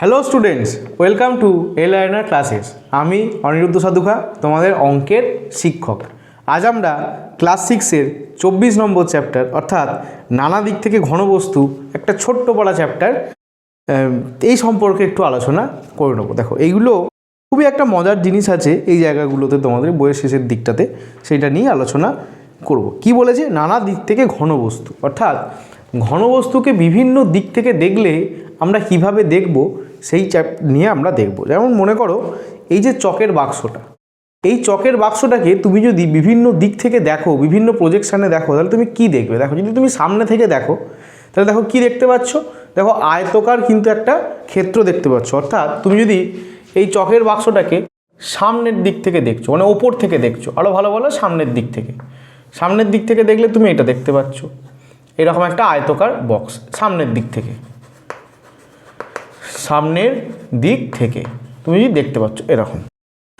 Hello students welcome to এল আয়নার classes আমি অনিরুদ্ধ সাধুখা, তোমাদের অঙ্কের শিক্ষক। আজ আমরা ক্লাস সিক্সের চব্বিশ নম্বর চ্যাপ্টার অর্থাৎ নানা দিক থেকে ঘনবস্তু একটা ছোট্ট পড়া চ্যাপ্টার এই সম্পর্কে একটু আলোচনা করে নেব। দেখো, এইগুলো খুবই একটা মজার জিনিস আছে এই জায়গাগুলোতে তোমাদের বইয়ের শেষের দিকটাতে, সেটা নিয়ে আলোচনা করব। কি বলেছে? নানা দিক থেকে ঘনবস্তু অর্থাৎ ঘনবস্তুকে বিভিন্ন দিক থেকে দেখলে আমরা কীভাবে দেখব সেই চ্যাপ নিয়ে আমরা দেখব। যেমন মনে করো, এই যে চকের বাক্সটা, এই চকের বাক্সটাকে তুমি যদি বিভিন্ন দিক থেকে দেখো, বিভিন্ন প্রজেকশানে দেখো, তাহলে তুমি কি দেখবে? দেখো, যদি তুমি সামনে থেকে দেখো, তাহলে দেখো কি দেখতে পাচ্ছ? দেখো আয়তকার কিন্তু একটা ক্ষেত্র দেখতে পাচ্ছ। অর্থাৎ তুমি যদি এই চকের বাক্সটাকে সামনের দিক থেকে দেখছ মানে ওপর থেকে দেখছ আরও ভালো বলো, সামনের দিক থেকে। সামনের দিক থেকে দেখলে তুমি এটা দেখতে পাচ্ছ। এরকম একটা আয়তকার বক্স সামনের দিক থেকে। সামনের দিক থেকে। তুমি যদি দেখতে পাচ্ছ এরকম।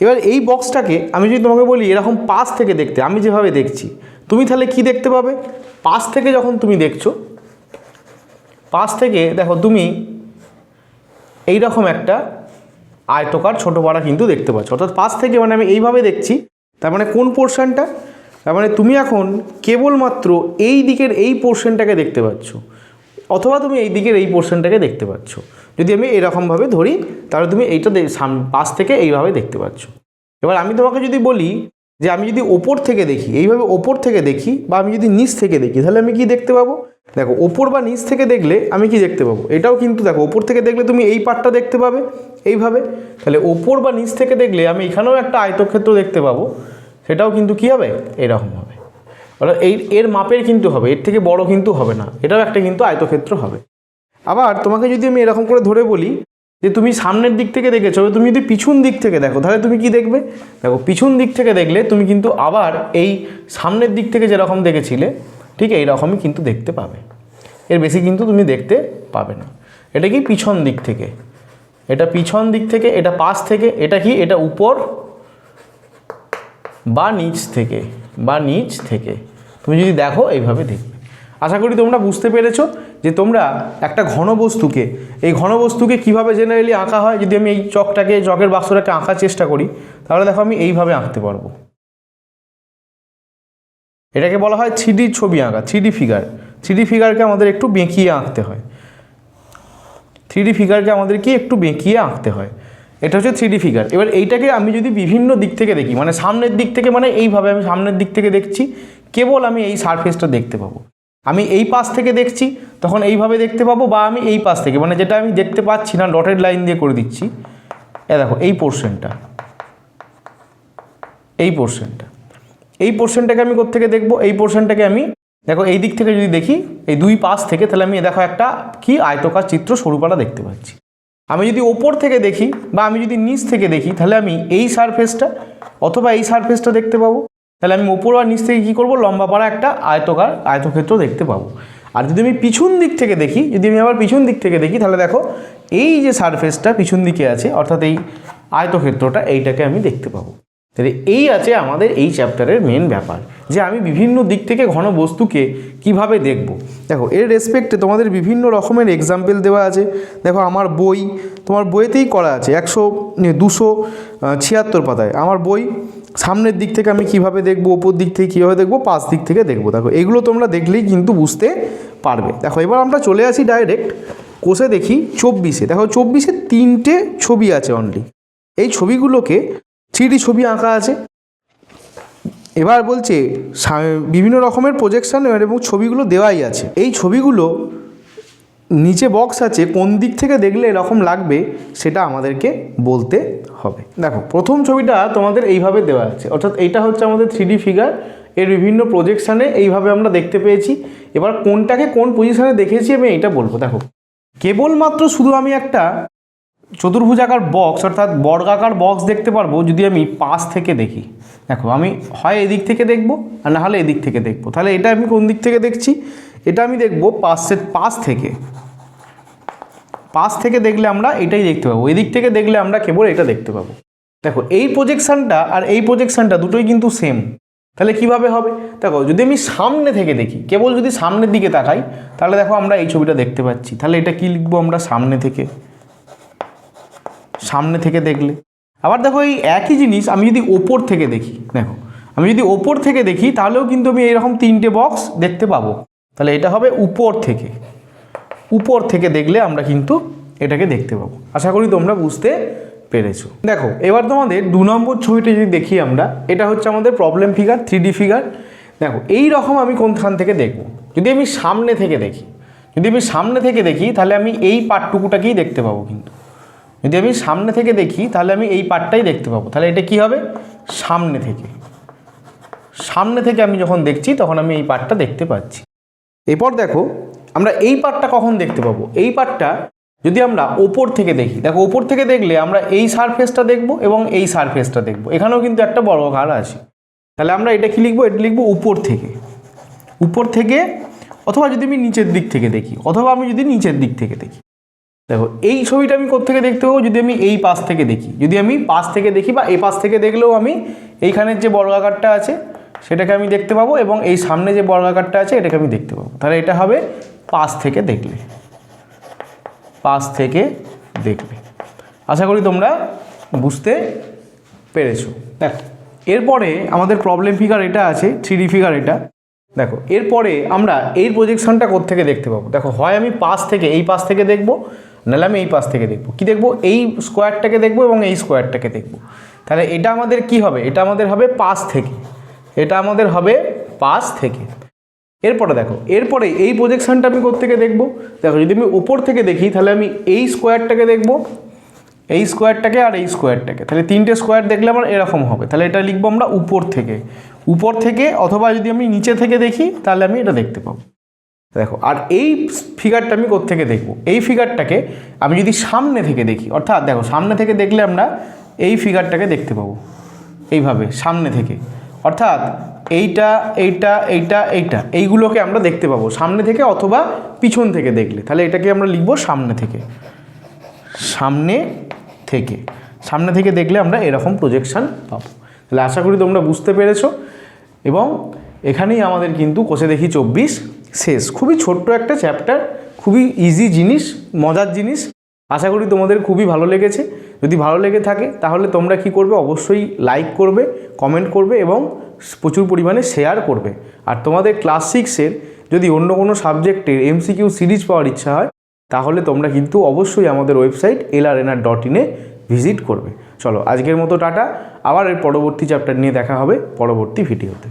এবার এই বক্সটাকে আমি যদি তোমাকে বলি এরকম পাশ থেকে দেখতে, আমি যেভাবে দেখছি, তুমি তাহলে কি দেখতে পাবে? পাশ থেকে যখন তুমি দেখছ, পাশ থেকে দেখো তুমি এই রকম একটা আয়তকার ছোটো পাড়া কিন্তু দেখতে পাচ্ছ। অর্থাৎ পাশ থেকে মানে আমি এইভাবে দেখছি, তার মানে কোন পোর্শনটা তার মানে তুমি এখন কেবলমাত্র এই দিকের এই পোর্শনটাকে দেখতে পাচ্ছ। অথবা তুমি এই দিকের এই পোর্শনটাকে দেখতে পাচ্ছ। যদি আমি এরকমভাবে ধরি, তাহলে তুমি এইটা পাশ থেকে এইভাবে দেখতে পাচ্ছ। এবার আমি তোমাকে যদি বলি যে আমি যদি ওপর থেকে দেখি, এইভাবে ওপর থেকে দেখি বা আমি যদি নিচ থেকে দেখি, তাহলে আমি কি দেখতে পাবো? দেখো, ওপর বা নিচ থেকে দেখলে আমি কি দেখতে পাবো? এটাও কিন্তু দেখো, ওপর থেকে দেখলে তুমি এই পার্টটা দেখতে পাবে এইভাবে। তাহলে ওপর বা নিচ থেকে দেখলে আমি এখানেও একটা আয়তক্ষেত্র দেখতে পাবো, সেটাও কিন্তু কি হবে? এরকম হবে। অর্থাৎ এই, এর মাপের কিন্তু হবে, এর থেকে বড় কিন্তু হবে না, এটাও একটা কিন্তু আয়তক্ষেত্র হবে। আবার তোমাকে যদি আমি এরকম করে ধরে বলি, যে তুমি সামনের দিক থেকে দেখেছ, তুমি যদি পিছন দিক থেকে দেখো, তাহলে তুমি কি দেখবে? দেখো, পিছন দিক থেকে দেখলে তুমি কিন্তু আবার এই সামনের দিক থেকে যেরকম দেখেছিলে, ঠিক এই রকমই কিন্তু দেখতে পাবে। এর বেশি কিন্তু তুমি দেখতে পাবে না। এটা কি পিছন দিক থেকে? এটা পিছন দিক থেকে, এটা পাশ থেকে, এটা কি? এটা উপর বা নিচ থেকে। বা নিচ থেকে। তুমি যদি দেখো, এইভাবে দেখবে। আশা করি তোমরা বুঝতে পেরেছ যে তোমরা একটা ঘনবস্তুকে এই ঘনবস্তুকে কীভাবে জেনারেলি আঁকা হয়, যদি আমি এই চকটাকে, চকের বাক্সটাকে আঁকার চেষ্টা করি, তাহলে দেখো আমি এইভাবে আঁকতে পারব। এটাকে বলা হয় থ্রি ছবি আঁকা থ্রি ফিগার। থ্রি ফিগারকে আমাদের একটু বেঁকিয়ে আঁকতে হয়। থ্রি ফিগারকে আমাদের কি একটু বেঁকিয়ে আঁকতে হয়। এটা হচ্ছে থ্রি ফিগার এবার এইটাকে আমি যদি বিভিন্ন দিক থেকে দেখি মানে সামনের দিক থেকে মানে এইভাবে আমি সামনের দিক থেকে দেখছি, কেবল আমি এই সারফেসটা দেখতে পাবো। আমি এই পাশ থেকে দেখছি, তখন এইভাবে দেখতে পাবো বা আমি এই পাশ থেকে মানে যেটা আমি দেখতে পাচ্ছি না ডটেড লাইন দিয়ে করে দিচ্ছি। এ দেখো, এই পোর্শনটা এই পোর্শনটা এই পোর্শনটাকে আমি কোত্থেকে দেখব? এই পোর্শনটাকে আমি, দেখো এই দিক থেকে যদি দেখি, এই দুই পাশ থেকে, তাহলে আমি দেখো একটা কি আয়তকার চিত্র সরুপালা দেখতে পাচ্ছি। আমি যদি ওপর থেকে দেখি বা আমি যদি নিচ থেকে দেখি, তাহলে আমি এই সারফেসটা অথবা এই সারফেসটা দেখতে পাবো। তাহলে আমি ওপর আর নিচ থেকে কী করব? লম্বা পাড়া একটা আয়তকার, আয়তক্ষেত্র দেখতে পাবো। আর যদি আমি পিছন দিক থেকে দেখি, যদি আমি আবার পিছন দিক থেকে দেখি, তাহলে দেখো এই যে সারফেসটা পিছন দিকে আছে, অর্থাৎ এই আয়তক্ষেত্রটা এইটাকে আমি দেখতে পাবো। তাহলে এই আছে আমাদের এই চ্যাপ্টারের মেন ব্যাপার, যে আমি বিভিন্ন দিক থেকে ঘন বস্তুকে কীভাবে দেখব। দেখো, এর রেসপেক্টে তোমাদের বিভিন্ন রকমের এক্সাম্পল দেওয়া আছে। দেখো, আমার বই, তোমার বইয়েতেই করা আছে, একশো দুশো ছিয়াত্তর পাতায়। আমার বই, সামনের দিক থেকে আমি কীভাবে দেখব ওপর দিক থেকে কীভাবে দেখব পাঁচ দিক থেকে দেখব। দেখো, এগুলো তোমরা দেখলেই কিন্তু বুঝতে পারবে। দেখো, এবার আমরা চলে আসি ডাইরেক্ট কোষে দেখি চব্বিশে। দেখো, চব্বিশে তিনটে ছবি আছে অনলি এই ছবিগুলোকে থ্রি ছবি আঁকা আছে। এবার বলছে বিভিন্ন রকমের প্রজেকশন এবং ছবিগুলো দেওয়াই আছে। এই ছবিগুলো নিচে বক্স আছে, কোন দিক থেকে দেখলে এরকম লাগবে সেটা আমাদেরকে বলতে হবে। দেখো, প্রথম ছবিটা তোমাদের এইভাবে দেওয়া আছে। অর্থাৎ এইটা হচ্ছে আমাদের থ্রি ফিগার এর বিভিন্ন প্রজেকশানে এইভাবে আমরা দেখতে পেয়েছি। এবার কোনটাকে কোন পজিশানে দেখেছি আমি এইটা বলব। দেখো, কেবলমাত্র শুধু আমি একটা চতুর্ভুজাকার বক্স অর্থাৎ বর্গাকার বক্স দেখতে পারব যদি আমি পাশ থেকে দেখি। দেখো, আমি হয় এদিক থেকে দেখব আর না হলে এদিক থেকে দেখব। তাহলে এটা আমি কোন দিক থেকে দেখছি? এটা আমি দেখব পাশের, পাশ থেকে। পাশ থেকে দেখলে আমরা এটাই দেখতে পাবো। এদিক থেকে দেখলে আমরা কেবল এটা দেখতে পাবো। দেখো, এই প্রজেকশানটা আর এই প্রজেকশানটা দুটোই কিন্তু সেম তাহলে কীভাবে হবে? দেখো, যদি আমি সামনে থেকে দেখি, কেবল যদি সামনের দিকে তাকাই, তাহলে দেখো আমরা এই ছবিটা দেখতে পাচ্ছি। তাহলে এটা কি লিখব আমরা সামনে থেকে? সামনে থেকে দেখলে। আবার দেখো এই একই জিনিস আমি যদি ওপর থেকে দেখি, দেখো, আমি যদি ওপর থেকে দেখি, তাহলেও কিন্তু আমি এরকম তিনটে বক্স দেখতে পাবো। তাহলে এটা হবে উপর থেকে। উপর থেকে দেখলে আমরা কিন্তু এটাকে দেখতে পাবো। আশা করি তোমরা বুঝতে পেরেছ। দেখো, এবার তোমাদের দু নম্বর ছবিটা যদি দেখি আমরা, এটা হচ্ছে আমাদের প্রবলেম ফিগার থ্রি ফিগার দেখো, এই রকম আমি কোনখান থেকে দেখব? যদি আমি সামনে থেকে দেখি, যদি আমি সামনে থেকে দেখি, তাহলে আমি এই পার্টটুকুটাকেই দেখতে পাবো কিন্তু। যদি আমি সামনে থেকে দেখি, তাহলে আমি এই পার্টটাই দেখতে পাবো। তাহলে এটা কি হবে? সামনে থেকে। সামনে থেকে আমি যখন দেখছি, তখন আমি এই পার্টটা দেখতে পাচ্ছি। এরপর দেখো, আমরা এই পার্টটা কখন দেখতে পাবো? এই পার্টটা যদি আমরা ওপর থেকে দেখি, দেখো ওপর থেকে দেখলে আমরা এই সারফেসটা দেখব এবং এই সারফেসটা দেখব। এখানেও কিন্তু একটা বড় ঘর আছে। তাহলে আমরা এটা কি লিখব? এটা লিখব উপর থেকে। উপর থেকে, অথবা যদি আমি নিচের দিক থেকে দেখি, অথবা আমি যদি নিচের দিক থেকে দেখি। দেখো, এই ছবিটা আমি কোত্থেকে দেখতে পাবো? যদি আমি এই পাশ থেকে দেখি। যদি আমি পাশ থেকে দেখি বা এই পাশ থেকে দেখলেও আমি এইখানের যে বর্গাকারটা আছে, সেটাকে আমি দেখতে পাবো এবং এই সামনে যে বর্গাকারটা আছে, এটাকে আমি দেখতে পাবো। তাহলে এটা হবে পাশ থেকে দেখলে। পাশ থেকে দেখলে। আশা করি তোমরা বুঝতে পেরেছ। দেখো, এরপরে আমাদের প্রবলেম ফিগার এটা আছে থ্রি ফিগার এটা। দেখো, এরপরে আমরা এই প্রজেকশনটা থেকে দেখতে পাবো? দেখো, হয় আমি পাশ থেকে, এই পাশ থেকে দেখব নাহলে আমি এই পাশ থেকে দেখব। কি দেখব? এই স্কোয়ারটাকে দেখব এবং এই স্কোয়ারটাকে দেখব। তাহলে এটা আমাদের কি হবে? এটা আমাদের হবে পাশ থেকে। এটা আমাদের হবে পাশ থেকে। এরপরে দেখো, এরপরে এই প্রজেকশনটা আমি থেকে দেখব? দেখো, যদি আমি উপর থেকে দেখি, তাহলে আমি এই স্কোয়ারটাকে দেখব। এই স্কোয়ারটাকে আর এই স্কোয়ারটাকে তাহলে তিনটে স্কোয়ার দেখলে আমার এরকম হবে। তাহলে এটা লিখব আমরা উপর থেকে। উপর থেকে অথবা যদি আমি নিচে থেকে দেখি, তাহলে আমি এটা দেখতে পাবো। দেখো, আর এই ফিগারটা আমি থেকে দেখব? এই ফিগারটাকে আমি যদি সামনে থেকে দেখি, অর্থাৎ দেখো, সামনে থেকে দেখলে আমরা এই ফিগারটাকে দেখতে পাবো, এইভাবে সামনে থেকে। অর্থাৎ এইটা এইটা এইটা এইটা, এইগুলোকে আমরা দেখতে পাবো, সামনে থেকে অথবা পিছন থেকে দেখলে। তাহলে এটাকে আমরা লিখব সামনে থেকে। সামনে থেকে। সামনে থেকে দেখলে আমরা এরকম প্রজেকশান পাবো। তাহলে আশা করি তোমরা বুঝতে পেরেছ। এবং এখানেই আমাদের কিন্তু কোষে দেখি চব্বিশ শেষ। খুবই ছোট্ট একটা চ্যাপ্টার খুবই ইজি জিনিস, মজার জিনিস। আশা করি তোমাদের খুবই ভালো লেগেছে। যদি ভালো লেগে থাকে, তাহলে তোমরা কি করবে? অবশ্যই লাইক করবে কমেন্ট করবে এবং প্রচুর পরিমাণে শেয়ার করবে। আর তোমাদের ক্লাস সিক্সের যদি অন্য কোনো সাবজেক্টের এমসিকিউ সিরিজ পাওয়ার ইচ্ছা হয়, তাহলে তোমরা কিন্তু অবশ্যই আমাদের ওয়েবসাইট এলআরএনআর ডট ইনে ভিজিট করবে। চলো, আজকের মতো টাটা। আবার এর পরবর্তী চ্যাপ্টার নিয়ে দেখা হবে পরবর্তী ভিডিওতে